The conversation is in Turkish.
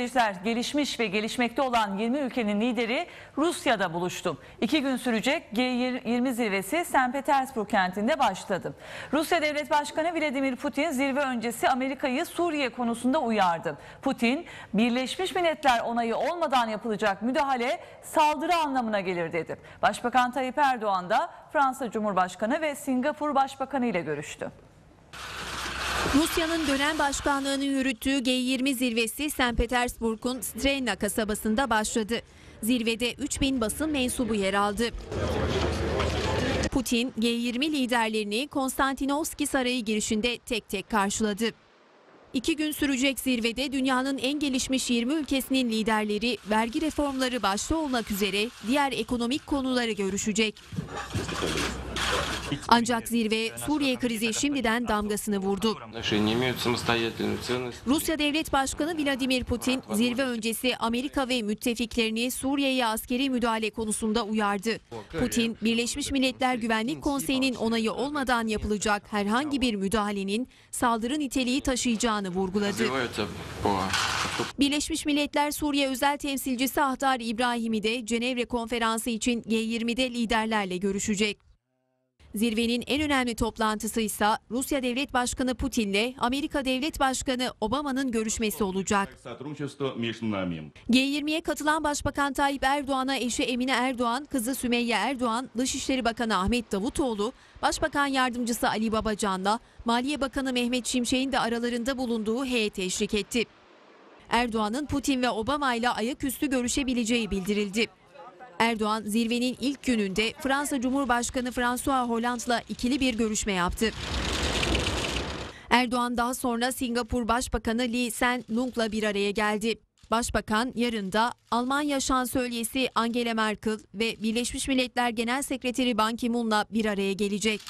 Seyirciler, Gelişmiş ve gelişmekte olan 20 ülkenin lideri Rusya'da buluştu. İki gün sürecek G20 zirvesi St. Petersburg kentinde başladı. Rusya Devlet Başkanı Vladimir Putin zirve öncesi Amerika'yı Suriye konusunda uyardı. Putin, Birleşmiş Milletler onayı olmadan yapılacak müdahale saldırı anlamına gelir dedi. Başbakan Tayyip Erdoğan da Fransa Cumhurbaşkanı ve Singapur Başbakanı ile görüştü. Rusya'nın dönem başkanlığını yürüttüğü G20 zirvesi St. Petersburg'un Strelna kasabasında başladı. Zirvede 3000 basın mensubu yer aldı. Putin G20 liderlerini Konstantinovski Sarayı girişinde tek tek karşıladı. İki gün sürecek zirvede dünyanın en gelişmiş 20 ülkesinin liderleri vergi reformları başta olmak üzere diğer ekonomik konuları görüşecek. Ancak zirve Suriye krizi şimdiden damgasını vurdu. Rusya Devlet Başkanı Vladimir Putin zirve öncesi Amerika ve müttefiklerini Suriye'ye askeri müdahale konusunda uyardı. Putin, Birleşmiş Milletler Güvenlik Konseyi'nin onayı olmadan yapılacak herhangi bir müdahalenin saldırı niteliği taşıyacağını vurguladı. Birleşmiş Milletler Suriye Özel Temsilcisi Ahtar İbrahim'i de Cenevre Konferansı için G20'de liderlerle görüşecek. Zirvenin en önemli toplantısı ise Rusya Devlet Başkanı Putin'le Amerika Devlet Başkanı Obama'nın görüşmesi olacak. G20'ye katılan Başbakan Tayyip Erdoğan'a eşi Emine Erdoğan, kızı Sümeyye Erdoğan, Dışişleri Bakanı Ahmet Davutoğlu, Başbakan Yardımcısı Ali Babacan'la Maliye Bakanı Mehmet Şimşek'in de aralarında bulunduğu heyet eşlik etti. Erdoğan'ın Putin ve Obama ile ayaküstü görüşebileceği bildirildi. Erdoğan zirvenin ilk gününde Fransa Cumhurbaşkanı François Hollande'la ikili bir görüşme yaptı. Erdoğan daha sonra Singapur Başbakanı Lee Hsien Loong'la bir araya geldi. Başbakan yarın da Almanya Şansölyesi Angela Merkel ve Birleşmiş Milletler Genel Sekreteri Ban Ki-moon'la bir araya gelecek.